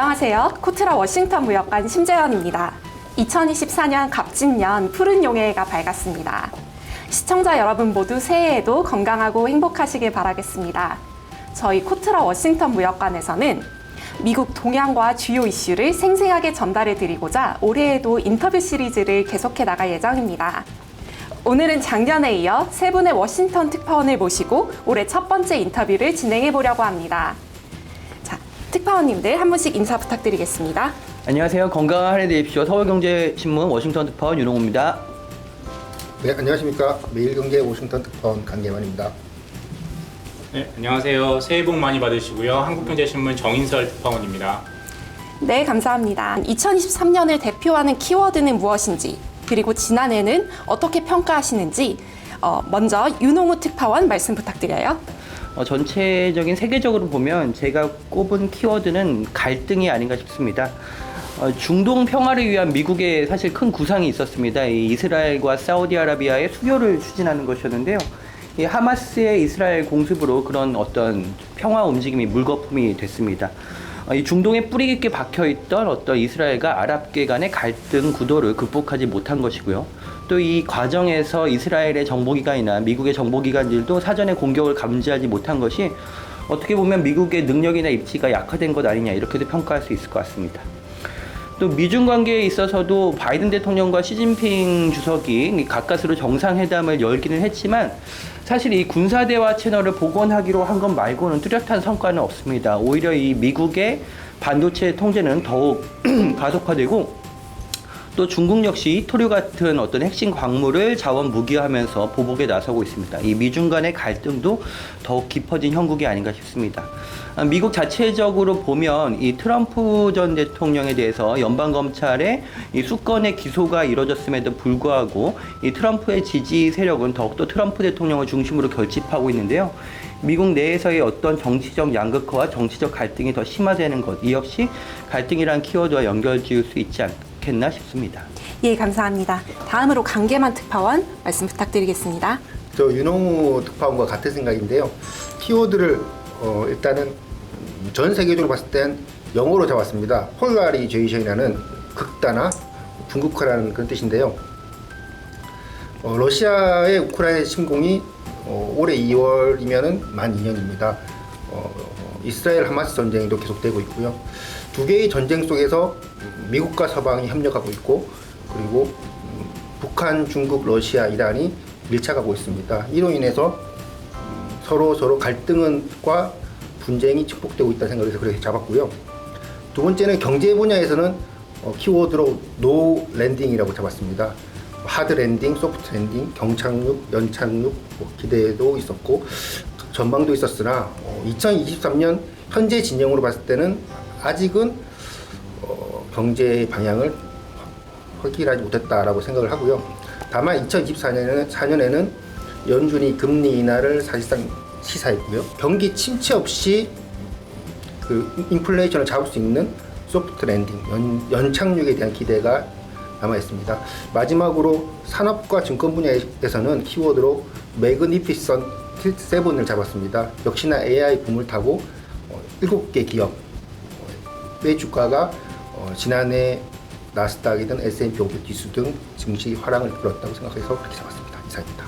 안녕하세요. 코트라 워싱턴 무역관 심재현입니다. 2024년 갑진년 푸른 용해가 밝았습니다. 시청자 여러분 모두 새해에도 건강하고 행복하시길 바라겠습니다. 저희 코트라 워싱턴 무역관에서는 미국 동향과 주요 이슈를 생생하게 전달해 드리고자 올해에도 인터뷰 시리즈를 계속해 나갈 예정입니다. 오늘은 작년에 이어 세 분의 워싱턴 특파원을 모시고 올해 첫 번째 인터뷰를 진행해 보려고 합니다. 자, 특파원님들 한 분씩 인사 부탁드리겠습니다. 안녕하세요. 건강한 한해 되십시오. 서울경제신문 워싱턴 특파원 윤홍호입니다. 네, 안녕하십니까. 매일경제 워싱턴 특파원 강계만입니다. 네, 안녕하세요. 새해 복 많이 받으시고요. 한국경제신문 정인설 특파원입니다. 네, 감사합니다. 2023년을 대표하는 키워드는 무엇인지, 그리고 지난해는 어떻게 평가하시는지, 어, 먼저 윤홍우 특파원 말씀 부탁드려요. 어, 전체적인 세계적으로 보면 제가 꼽은 키워드는 갈등이 아닌가 싶습니다. 어, 중동 평화를 위한 미국의 사실 큰 구상이 있었습니다. 이 이스라엘과 사우디아라비아의 수교를 추진하는 것이었는데요. 이 하마스의 이스라엘 공습으로 그런 어떤 평화 움직임이 물거품이 됐습니다. 어, 이 중동에 뿌리 깊게 박혀 있던 어떤 이스라엘과 아랍계 간의 갈등 구도를 극복하지 못한 것이고요. 또 이 과정에서 이스라엘의 정보기관이나 미국의 정보기관들도 사전에 공격을 감지하지 못한 것이 어떻게 보면 미국의 능력이나 입지가 약화된 것 아니냐 이렇게도 평가할 수 있을 것 같습니다. 또 미중 관계에 있어서도 바이든 대통령과 시진핑 주석이 가까스로 정상회담을 열기는 했지만 사실 이 군사 대화 채널을 복원하기로 한 것 말고는 뚜렷한 성과는 없습니다. 오히려 이 미국의 반도체 통제는 더욱 가속화되고 또 중국 역시 토류 같은 어떤 핵심 광물을 자원 무기화하면서 보복에 나서고 있습니다. 이 미중 간의 갈등도 더욱 깊어진 형국이 아닌가 싶습니다. 아, 미국 자체적으로 보면 이 트럼프 전 대통령에 대해서 연방 검찰의 이 수건의 기소가 이뤄졌음에도 불구하고 이 트럼프의 지지 세력은 더욱더 트럼프 대통령을 중심으로 결집하고 있는데요. 미국 내에서의 어떤 정치적 양극화와 정치적 갈등이 더 심화되는 것, 이 역시 갈등이란 키워드와 연결 지을 수 있지 않 겠나 싶습니다. 예, 감사합니다. 다음으로 강계만 특파원 말씀 부탁드리겠습니다. 저 윤홍우 특파원과 같은 생각인데요. 키워드를 어, 일단은 전 세계적으로 봤을 땐 영어로 잡았습니다. 폴라리제이션이라는 극단화, 분국화라는 그런 뜻인데요. 어, 러시아의 우크라이나 침공이 어, 올해 2월이면은 만 2년입니다. 어, 이스라엘 하마스 전쟁도 계속되고 있고요. 두 개의 전쟁 속에서 미국과 서방이 협력하고 있고 그리고 음, 북한, 중국, 러시아, 이란이 밀착하고 있습니다. 이로 인해서 음, 서로 서로 갈등과 분쟁이 축복되고 있다는 생각에서 그렇게 잡았고요. 두 번째는 경제 분야에서는 어, 키워드로 노 랜딩이라고 잡았습니다. 하드 랜딩, 소프트 랜딩, 경착륙, 연착륙 뭐 기대도 있었고 전망도 있었으나 어, 2023년 현재 진영으로 봤을 때는 아직은 어, 경제 방향을 확실하지 못했다라고 생각을 하고요. 다만 2024년에는 4년에는 연준이 금리 인하를 사실상 시사했고요. 경기 침체 없이 그 인플레이션을 잡을 수 있는 소프트 랜딩, 연, 연착륙에 대한 기대가 남아 있습니다. 마지막으로 산업과 증권 분야에서는 키워드로 매그니피선 7을 잡았습니다. 역시나 AI 붐을 타고 어, 7개 기업의 주가가 어, 지난해 나스닥이든 S&P 500 지수 등 증시 화랑을 불었다고 생각해서 그렇게 잡았습니다. 이상입니다.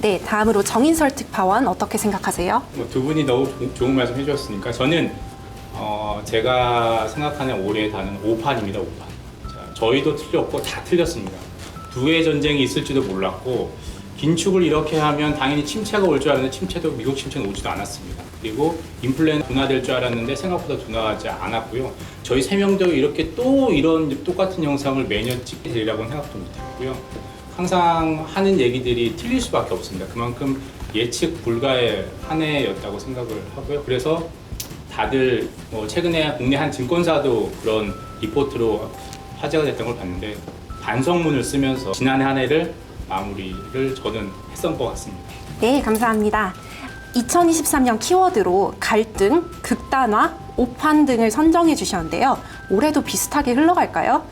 네, 다음으로 정인설 특파원 어떻게 생각하세요? 뭐두 분이 너무 조- 좋은 말씀 해주셨으니까 저는 어, 제가 생각하는 올해 단은 5판입니다. 5판. 자, 저희도 틀렸고 다 틀렸습니다. 두 개의 전쟁이 있을지도 몰랐고 긴축을 이렇게 하면 당연히 침체가 올 줄 알았는데 침체도 미국 침체는 오지도 않았습니다. 그리고 인플레는 둔화될 줄 알았는데 생각보다 둔화하지 않았고요. 저희 세 명도 이렇게 또 이런 똑같은 영상을 매년 찍게 되리라고는 생각도 못했고요. 항상 하는 얘기들이 틀릴 수밖에 없습니다. 그만큼 예측 불가의 한 해였다고 생각을 하고요. 그래서 다들 뭐 최근에 국내 한 증권사도 그런 리포트로 화제가 됐던 걸 봤는데 반성문을 쓰면서 지난해 한 해를 마무리를 저는 했던 것 같습니다. 네, 감사합니다. 2023년 키워드로 갈등, 극단화, 오판 등을 선정해 주셨는데요. 올해도 비슷하게 흘러갈까요?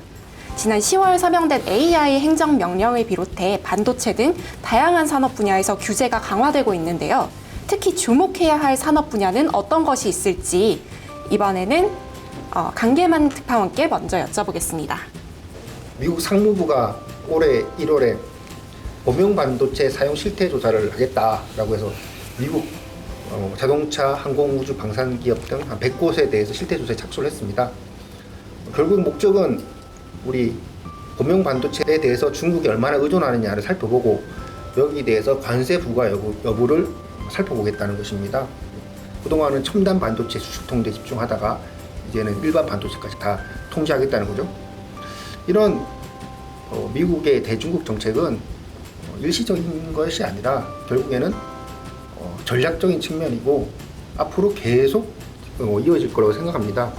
지난 10월 서명된 AI 행정 명령을 비롯해 반도체 등 다양한 산업 분야에서 규제가 강화되고 있는데요. 특히 주목해야 할 산업 분야는 어떤 것이 있을지 이번에는 어, 강계만 특파원께 먼저 여쭤보겠습니다. 미국 상무부가 올해 1월에 범용 반도체 사용 실태 조사를 하겠다라고 해서 미국 어, 자동차, 항공, 우주, 방산 기업 등 한 100곳에 대해서 실태 조사에 착수를 했습니다. 결국 목적은 우리 범용 반도체에 대해서 중국이 얼마나 의존하느냐를 살펴보고 여기에 대해서 관세 부과 여부, 여부를 살펴보겠다는 것입니다. 그동안은 첨단 반도체 수출 통제에 집중하다가 이제는 일반 반도체까지 다 통제하겠다는 거죠. 이런 어, 미국의 대중국 정책은 어, 일시적인 것이 아니라 결국에는 어, 전략적인 측면이고 앞으로 계속 어, 이어질 거라고 생각합니다.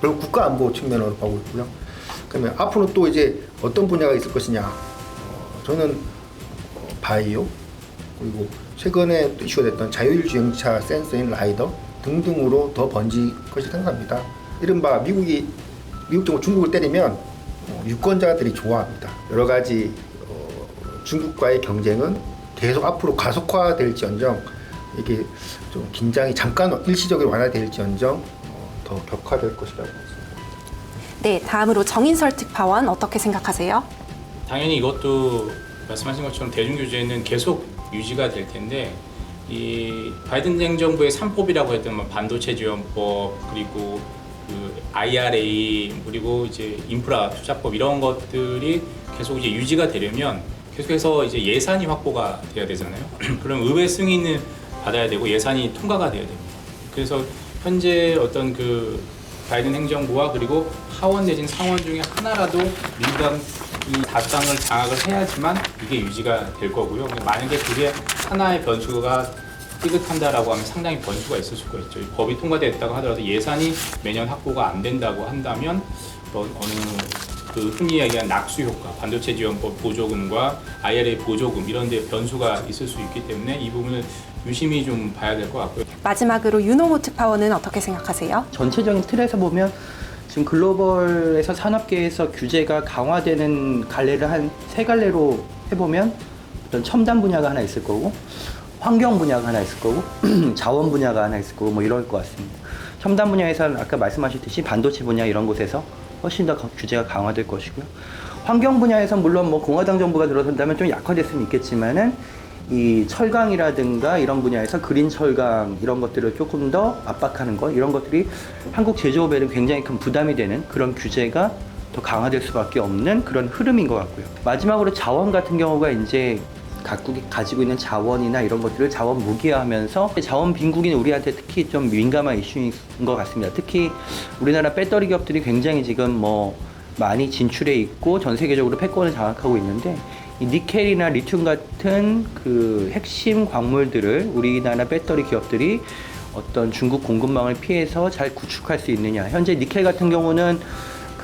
그리고 국가 안보 측면으로 보고 있고요. 그러면 앞으로 또 이제 어떤 분야가 있을 것이냐? 어, 저는 어, 바이오 그리고 최근에 또 이슈가 됐던 자율주행차 센서인 라이더 등등으로 더 번질 것이 생각합니다. 이른바 미국이 미국 정부 중국을 때리면 어, 유권자들이 좋아합니다. 여러 가지 어, 중국과의 경쟁은 계속 앞으로 가속화될지언정 이게 좀 긴장이 잠깐 일시적으로 완화될지언정 어, 더 격화될 것이라고 생각합니다. 네, 다음으로 정인설 특파원 어떻게 생각하세요? 당연히 이것도 말씀하신 것처럼 대중 규제는 계속 유지가 될 텐데 이 바이든 행정부의 3법이라고 했던 뭐 반도체 지원법 그리고 그 IRA 그리고 이제 인프라 투자법 이런 것들이 계속 이제 유지가 되려면 계속해서 이제 예산이 확보가 돼야 되잖아요. 그럼 의회 승인을 받아야 되고 예산이 통과가 돼야 됩니다. 그래서 현재 어떤 그 바이든 행정부와 그리고 하원 내진 상원 중에 하나라도 민주당 이 다수당을 장악을 해야지만 이게 유지가 될 거고요. 만약에 그게 하나의 변수가 삐끗한다라고 하면 상당히 변수가 있을 수가 있죠. 이 법이 통과됐다고 하더라도 예산이 매년 확보가 안 된다고 한다면 뭐 어느 그 흔히 얘기한 낙수 효과, 반도체 지원법 보조금과 IRA 보조금 이런 데 변수가 있을 수 있기 때문에 이 부분을 유심히 좀 봐야 될 것 같고요. 마지막으로 윤홍호 특파원은 어떻게 생각하세요? 전체적인 틀에서 보면 지금 글로벌에서 산업계에서 규제가 강화되는 갈래를 한 세 갈래로 해보면 어떤 첨단 분야가 하나 있을 거고 환경 분야가 하나 있을 거고 자원 분야가 하나 있을 거고 뭐 이럴 것 같습니다. 첨단 분야에서는 아까 말씀하셨듯이 반도체 분야 이런 곳에서 훨씬 더 거- 규제가 강화될 것이고요. 환경 분야에선 물론 뭐 공화당 정부가 들어선다면 좀 약화될 수는 있겠지만은 이 철강이라든가 이런 분야에서 그린 철강 이런 것들을 조금 더 압박하는 것 이런 것들이 한국 제조업에는 굉장히 큰 부담이 되는 그런 규제가 더 강화될 수밖에 없는 그런 흐름인 것 같고요. 마지막으로 자원 같은 경우가 이제 각국이 가지고 있는 자원이나 이런 것들을 자원 무기화하면서 자원 빈국인 우리한테 특히 좀 민감한 이슈인 것 같습니다. 특히 우리나라 배터리 기업들이 굉장히 지금 뭐 많이 진출해 있고 전 세계적으로 패권을 장악하고 있는데 이 니켈이나 리튬 같은 그 핵심 광물들을 우리나라 배터리 기업들이 어떤 중국 공급망을 피해서 잘 구축할 수 있느냐. 현재 니켈 같은 경우는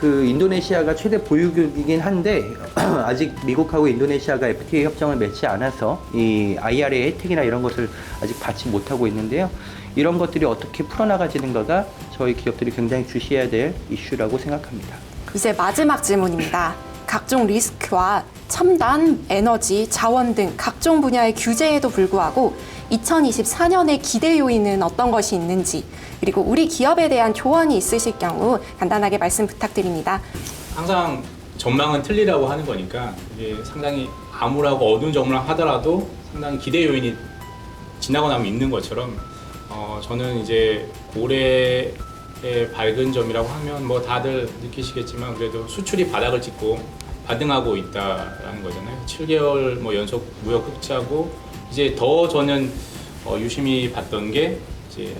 그 인도네시아가 최대 보유국이긴 한데 아직 미국하고 인도네시아가 FTA 협정을 맺지 않아서 이 IRA 혜택이나 이런 것을 아직 받지 못하고 있는데요. 이런 것들이 어떻게 풀어나가지는가가 저희 기업들이 굉장히 주시해야 될 이슈라고 생각합니다. 이제 마지막 질문입니다. 각종 리스크와 첨단 에너지, 자원 등 각종 분야의 규제에도 불구하고 2024년의 기대 요인은 어떤 것이 있는지 그리고 우리 기업에 대한 조언이 있으실 경우 간단하게 말씀 부탁드립니다. 항상 전망은 틀리라고 하는 거니까 이게 상당히 암울하고 어두운 전망을 하더라도 상당히 기대 요인이 지나고 나면 있는 것처럼 어, 저는 이제 올해의 밝은 점이라고 하면 뭐 다들 느끼시겠지만 그래도 수출이 바닥을 찍고 반등하고 있다라는 거잖아요. 7개월 뭐 연속 무역 흑자고 이제 더 저는 어, 유심히 봤던 게 이제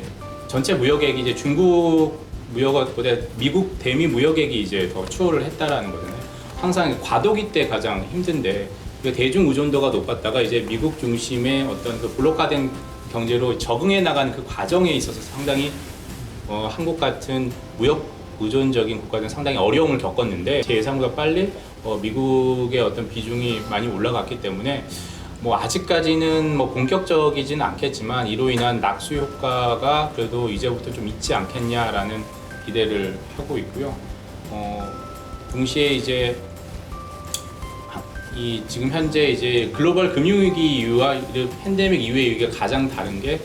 전체 무역액이 이제 중국 무역보다 미국 대미 무역액이 이제 더 추월을 했다라는 거잖아요. 항상 과도기 때 가장 힘든데 그 대중 의존도가 높았다가 이제 미국 중심의 어떤 그 블록화된 경제로 적응해 나가는 그 과정에 있어서 상당히 어, 한국 같은 무역 의존적인 국가는 상당히 어려움을 겪었는데 제 예상보다 빨리 어, 미국의 어떤 비중이 많이 올라갔기 때문에 뭐 아직까지는 뭐 본격적이지는 않겠지만 이로 인한 낙수 효과가 그래도 이제부터 좀 있지 않겠냐라는 기대를 하고 있고요. 어, 동시에 이제 이 지금 현재 이제 글로벌 금융위기 이후와 이 팬데믹 이후의 위기가 가장 다른 게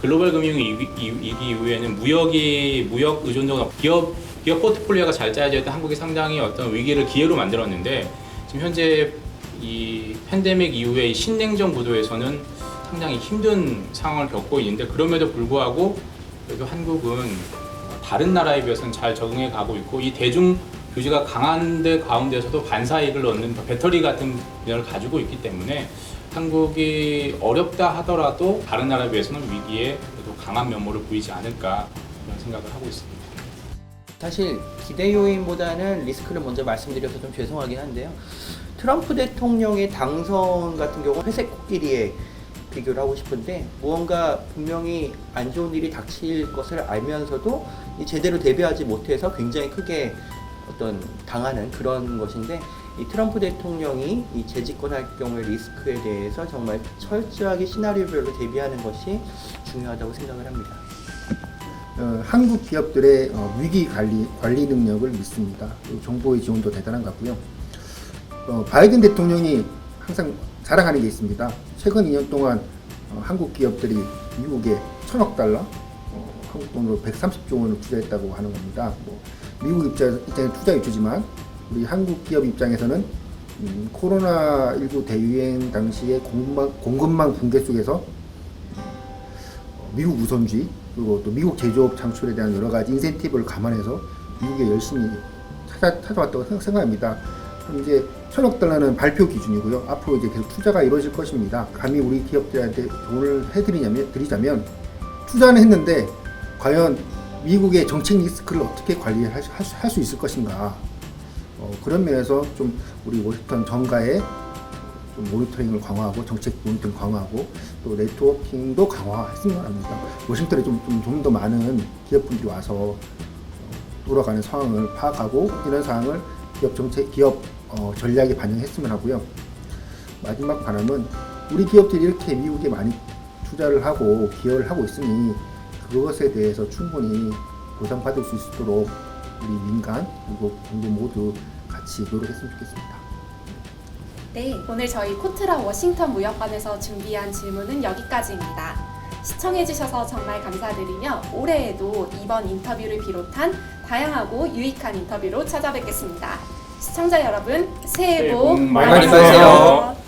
글로벌 금융 위기 이후에는 무역이 무역 의존도가 기업 기업 포트폴리오가 잘 짜여져 있던 한국이 상당히 어떤 위기를 기회로 만들었는데 지금 현재 이 팬데믹 이후에 이 신냉전 구도에서는 상당히 힘든 상황을 겪고 있는데 그럼에도 불구하고 그래도 한국은 다른 나라에 비해서는 잘 적응해 가고 있고 이 대중 규제가 강한데 가운데서도 반사이익을 얻는 배터리 같은 분야를 가지고 있기 때문에 한국이 어렵다 하더라도 다른 나라에 비해서는 위기에 그래도 강한 면모를 보이지 않을까 그런 생각을 하고 있습니다. 사실 기대 요인보다는 리스크를 먼저 말씀드려서 좀 죄송하긴 한데요. 트럼프 대통령의 당선 같은 경우는 회색 코끼리에 비교를 하고 싶은데 무언가 분명히 안 좋은 일이 닥칠 것을 알면서도 이 제대로 대비하지 못해서 굉장히 크게 어떤 당하는 그런 것인데 이 트럼프 대통령이 이 재집권할 경우의 리스크에 대해서 정말 철저하게 시나리오별로 대비하는 것이 중요하다고 생각을 합니다. 어, 한국 기업들의 어, 위기 관리 관리 능력을 믿습니다. 정보의 지원도 대단한 것 같고요. 어, 바이든 대통령이 항상 자랑하는 게 있습니다. 최근 2년 동안 어, 한국 기업들이 미국에 천억 달러, 어, 한국 돈으로 130조 원을 투자했다고 하는 겁니다. 뭐, 미국 입장, 입장에 투자 유주지만 우리 한국 기업 입장에서는 음, 코로나19 대유행 당시에 공급망, 공급망 붕괴 속에서 미국 우선주의 그리고 또 미국 제조업 창출에 대한 여러 가지 인센티브를 감안해서 미국에 열심히 찾아, 찾아왔다고 생각- 생각합니다. 이제 천억 달러는 발표 기준이고요. 앞으로 이제 계속 투자가 이루어질 것입니다. 감히 우리 기업들한테 돈을 해드리냐면 드리자면 투자는 했는데 과연 미국의 정책 리스크를 어떻게 관리할 수, 할수 있을 것인가? 어, 그런 면에서 좀 우리 워싱턴 정가의 좀 모니터링을 강화하고 정책 모니터링 강화하고 또 네트워킹도 강화했으면 합니다. 워싱턴에 좀좀더 많은 기업분들이 와서 어, 돌아가는 상황을 파악하고 이런 사항을 기업 정책, 기업 어, 전략에 반영했으면 하고요. 마지막 바람은 우리 기업들이 이렇게 미국에 많이 투자를 하고 기여를 하고 있으니 그것에 대해서 충분히 보상받을 수 있도록 우리 민간 그리고 정부 모두 같이 노력했으면 좋겠습니다. 네, 오늘 저희 코트라 워싱턴 무역관에서 준비한 질문은 여기까지입니다. 시청해주셔서 정말 감사드리며 올해에도 이번 인터뷰를 비롯한 다양하고 유익한 인터뷰로 찾아뵙겠습니다. 시청자 여러분, 새해 복복 많이. 받으세요.